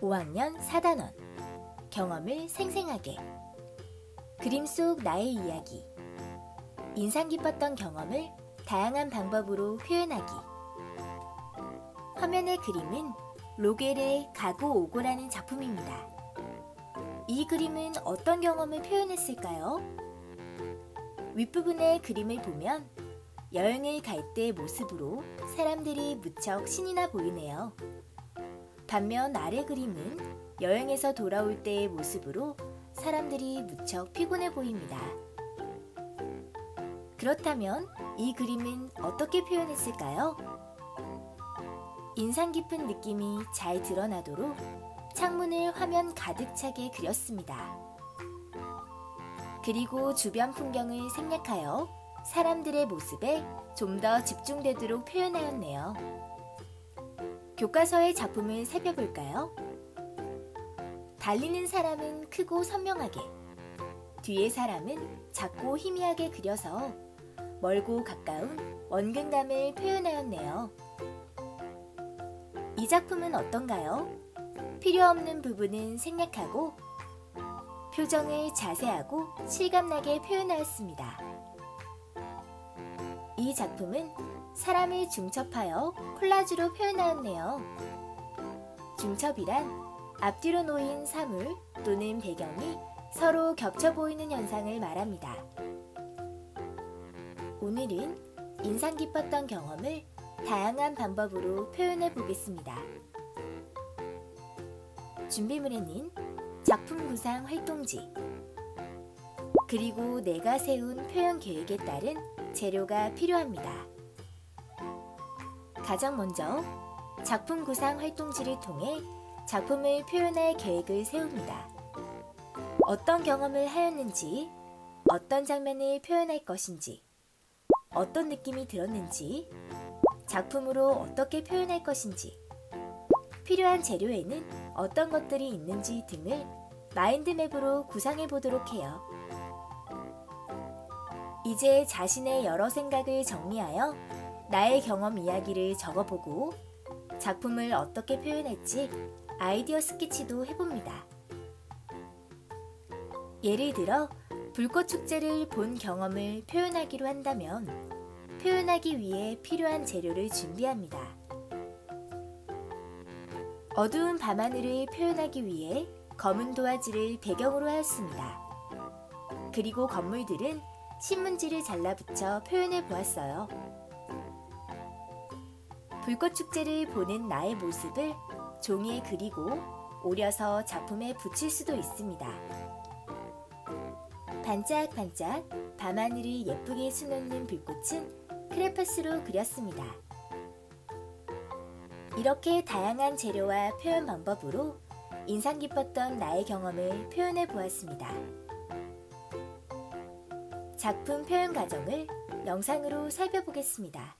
5학년 4단원 경험을 생생하게 그림 속 나의 이야기 인상 깊었던 경험을 다양한 방법으로 표현하기 화면의 그림은 로겔의 가고 오고라는 작품입니다. 이 그림은 어떤 경험을 표현했을까요? 윗부분의 그림을 보면 여행을 갈 때의 모습으로 사람들이 무척 신이 나 보이네요. 반면 아래 그림은 여행에서 돌아올 때의 모습으로 사람들이 무척 피곤해 보입니다. 그렇다면 이 그림은 어떻게 표현했을까요? 인상 깊은 느낌이 잘 드러나도록 창문을 화면 가득 차게 그렸습니다. 그리고 주변 풍경을 생략하여 사람들의 모습에 좀 더 집중되도록 표현하였네요. 교과서의 작품을 살펴볼까요? 달리는 사람은 크고 선명하게, 뒤의 사람은 작고 희미하게 그려서 멀고 가까운 원근감을 표현하였네요. 이 작품은 어떤가요? 필요 없는 부분은 생략하고 표정을 자세하고 실감나게 표현하였습니다. 이 작품은 사람을 중첩하여 콜라주로 표현하였네요. 중첩이란 앞뒤로 놓인 사물 또는 배경이 서로 겹쳐 보이는 현상을 말합니다. 오늘은 인상 깊었던 경험을 다양한 방법으로 표현해 보겠습니다. 준비물에는 작품 구상 활동지, 그리고 내가 세운 표현 계획에 따른 재료가 필요합니다. 가장 먼저 작품 구상 활동지를 통해 작품을 표현할 계획을 세웁니다. 어떤 경험을 하였는지, 어떤 장면을 표현할 것인지, 어떤 느낌이 들었는지, 작품으로 어떻게 표현할 것인지, 필요한 재료에는 어떤 것들이 있는지 등을 마인드맵으로 구상해 보도록 해요. 이제 자신의 여러 생각을 정리하여 나의 경험 이야기를 적어보고 작품을 어떻게 표현할지 아이디어 스케치도 해봅니다. 예를 들어 불꽃 축제를 본 경험을 표현하기로 한다면 표현하기 위해 필요한 재료를 준비합니다. 어두운 밤하늘을 표현하기 위해 검은 도화지를 배경으로 하였습니다. 그리고 건물들은 신문지를 잘라붙여 표현해 보았어요. 불꽃 축제를 보는 나의 모습을 종이에 그리고 오려서 작품에 붙일 수도 있습니다. 반짝반짝 밤하늘을 예쁘게 수놓는 불꽃은 크레파스로 그렸습니다. 이렇게 다양한 재료와 표현 방법으로 인상 깊었던 나의 경험을 표현해 보았습니다. 작품 표현 과정을 영상으로 살펴보겠습니다.